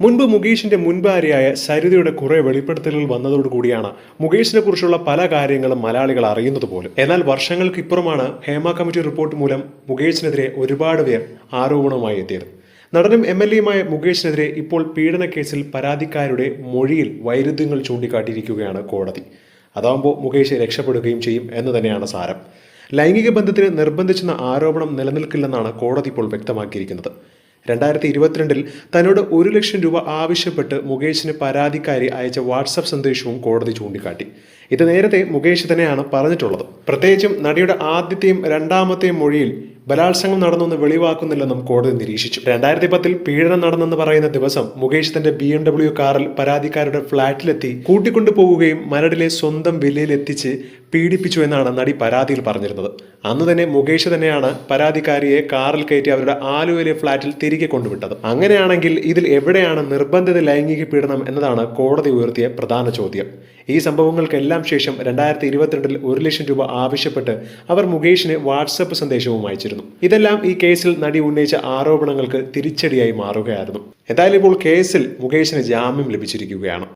മുൻപ് മുകേഷിന്റെ മുൻഭാര്യയായ സരിതയുടെ കുറെ വെളിപ്പെടുത്തലുകൾ വന്നതോടുകൂടിയാണ് മുകേഷിനെ കുറിച്ചുള്ള പല കാര്യങ്ങളും മലയാളികൾ അറിയുന്നത് പോലും. എന്നാൽ വർഷങ്ങൾക്ക് ഇപ്പുറമാണ് ഹേമ കമ്മിറ്റി റിപ്പോർട്ട് മൂലം മുകേഷിനെതിരെ ഒരുപാട് പേർ ആരോപണവുമായി എത്തിയത്. നടനും എം എൽ എയുമായ മുകേഷിനെതിരെ ഇപ്പോൾ പീഡന കേസിൽ പരാതിക്കാരുടെ മൊഴിയിൽ വൈരുദ്ധ്യങ്ങൾ ചൂണ്ടിക്കാട്ടിയിരിക്കുകയാണ് കോടതി. അതാകുമ്പോൾ മുകേഷ് രക്ഷപ്പെടുകയും ചെയ്യും എന്ന് തന്നെയാണ് സാരം. ലൈംഗിക ബന്ധത്തിന് നിർബന്ധിച്ചെന്ന ആരോപണം നിലനിൽക്കില്ലെന്നാണ് കോടതി ഇപ്പോൾ വ്യക്തമാക്കിയിരിക്കുന്നത്. രണ്ടായിരത്തി ഇരുപത്തിരണ്ടിൽ തന്നോട് ഒരു ലക്ഷം രൂപ ആവശ്യപ്പെട്ട് മുകേഷിന് പരാതിക്കാരി അയച്ച വാട്സപ്പ് സന്ദേശവും കോടതി ചൂണ്ടിക്കാട്ടി. ഇത് നേരത്തെ മുകേഷ് തന്നെയാണ് പറഞ്ഞിട്ടുള്ളത്. പ്രത്യേകിച്ചും നടിയുടെ ആദ്യത്തെയും രണ്ടാമത്തെയും മൊഴിയിൽ ബലാത്സംഗം നടന്നെന്ന് വെളിവാക്കുന്നില്ലെന്നും കോടതി നിരീക്ഷിച്ചു. രണ്ടായിരത്തി പത്തിൽ പീഡനം നടന്നെന്ന് പറയുന്ന ദിവസം മുകേഷ് തന്റെ ബി എം ഡബ്ല്യു കാറിൽ പരാതിക്കാരുടെ ഫ്ളാറ്റിലെത്തി കൂട്ടിക്കൊണ്ടുപോവുകയും മരടിലെ സ്വന്തം വില്ലയിൽ എത്തിച്ച് പീഡിപ്പിച്ചു എന്നാണ് നടി പരാതിയിൽ പറഞ്ഞിരുന്നത്. അന്ന് തന്നെ മുകേഷ് തന്നെയാണ് പരാതിക്കാരിയെ കാറിൽ കയറ്റി അവരുടെ ആലുവയിലെ ഫ്ളാറ്റിൽ തിരികെ കൊണ്ടുവിട്ടത്. അങ്ങനെയാണെങ്കിൽ ഇതിൽ എവിടെയാണ് നിർബന്ധിത ലൈംഗിക പീഡനം എന്നതാണ് കോടതി ഉയർത്തിയ പ്രധാന ചോദ്യം. ഈ സംഭവങ്ങൾക്കെല്ലാം ശേഷം രണ്ടായിരത്തി ഇരുപത്തിരണ്ടിൽ ഒരു ലക്ഷം രൂപ ആവശ്യപ്പെട്ട് അവർ മുകേഷിന് വാട്സപ്പ് സന്ദേശവും അയച്ചിരുന്നു. ഇതെല്ലാം ഈ കേസിൽ നടി ഉന്നയിച്ച ആരോപണങ്ങൾക്ക് തിരിച്ചടിയായി മാറുകയായിരുന്നു. എന്തായാലും ഇപ്പോൾ കേസിൽ മുകേഷിന് ജാമ്യം ലഭിച്ചിരിക്കുകയാണ്.